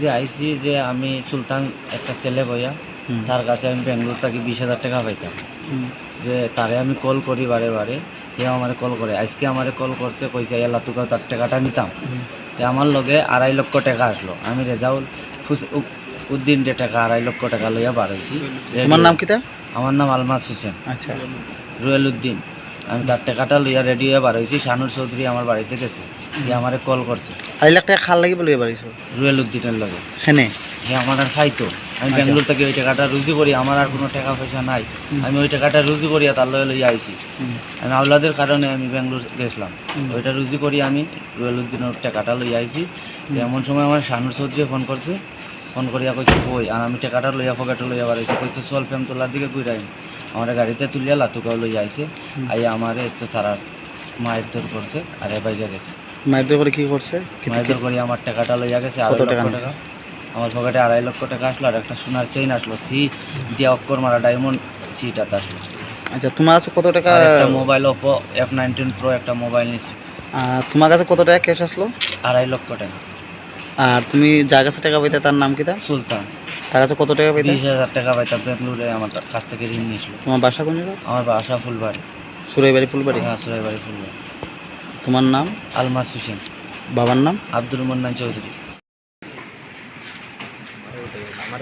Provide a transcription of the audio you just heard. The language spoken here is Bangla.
যে আইসি যে আমি সুলতান একটা ছেলে বইয়া তার কাছে আমি বেঙ্গলোর থেকে বিশ হাজার টাকা পাইতাম। যে তারে আমি কল করি বারে বারে সে আমার কল করে আজকে আমারে কল করছে কইছে আল্লাহ তোকে তার টাকাটা নিতাম। তো আমার লগে আড়াই লক্ষ টাকা আসলো। আমি রেজাউল উদ্দিন যে টাকা আড়াই লক্ষ টাকা লইয়া বার হয়েছি তোমার নাম কিটা আমার নাম আলমাস হোসেন। আচ্ছা। রুয়েল উদ্দিন। আমি তার টাকাটা লইয়া রেডি হয়ে বার হয়েছি শানুর চৌধুরী আমার বাড়িতে গেছে। যে আমারে কল করছে। আড়াই লাখ টাকা খাল লাগিব লইয়া পারিছো রুয়েল উদ্দিনের লগে। সেনে যে আমার আর খাইতো। আমি আচ্ছা। বেঙ্গলোর থেকে ওই টাকাটা রুজি করি আমার আর কোনো টাকা পয়সা নাই। আমি ওই টাকাটা রুজি করিয়া তার লগে লইয়া আইছি। আমি আওলাদের কারণে আমি বেঙ্গলোর গেছিলাম। ওইটা রুজি করি আমি রুয়েল উদ্দিনের টাকাটা লইয়া আইছি। এমন সময় আমার শানুর চৌধুরী ফোন করছে। ফোন করিয়া কইছে কই? আর আমি টাকাটা লইয়া পকেটে লইয়া বাড়াইছি কইছে চল ফেম তোলার দিকে ঘুরাই আমার গাড়িতে তুলিয়া লাতুকাও লই আইছে। হুম। আমার তো তারা মায়ের দর করছে আর এ বাইরে গেছে। মাইদের করে কি করছে? কি- মায়ের দর করি আমার টাকাটা লইয়া গেছে কত আড়াই টাকা টাকা। আমার পকেটে আড়াই লক্ষ টাকা আসলো আর একটা সোনার চেইন আসলো সি দিয়া অক্ষর মারা ডায়মন্ড সিটাতে আসলো। আচ্ছা তোমার কাছে কত টাকা একটা mobile Oppo F nineteen pro একটা মোবাইল নিছি। আহ, তোমার কাছে কত টাকা ক্যাশ আসলো? আড়াই লক্ষ টাকা। আর তুমি যার কাছে টাকা পাইতে তার নাম কিটা সুলতান। তার কাছে কত টাকা পাই বিশ হাজার টাকা পাইতাম বেঙ্গলোরে আমার কাছ থেকে ঋণ নিয়েছিল। তোমার বাসা কোন জায়গা আমার বাসা ফুলবাড়ি। সুরাইবাড়ি ফুলবাড়ি? হ্যাঁ সুরাইবাড়ি ফুলবাড়ি। তোমার নাম? আলমাস হোসেন। বাবার নাম? আব্দুল মন্নান চৌধুরী। আমার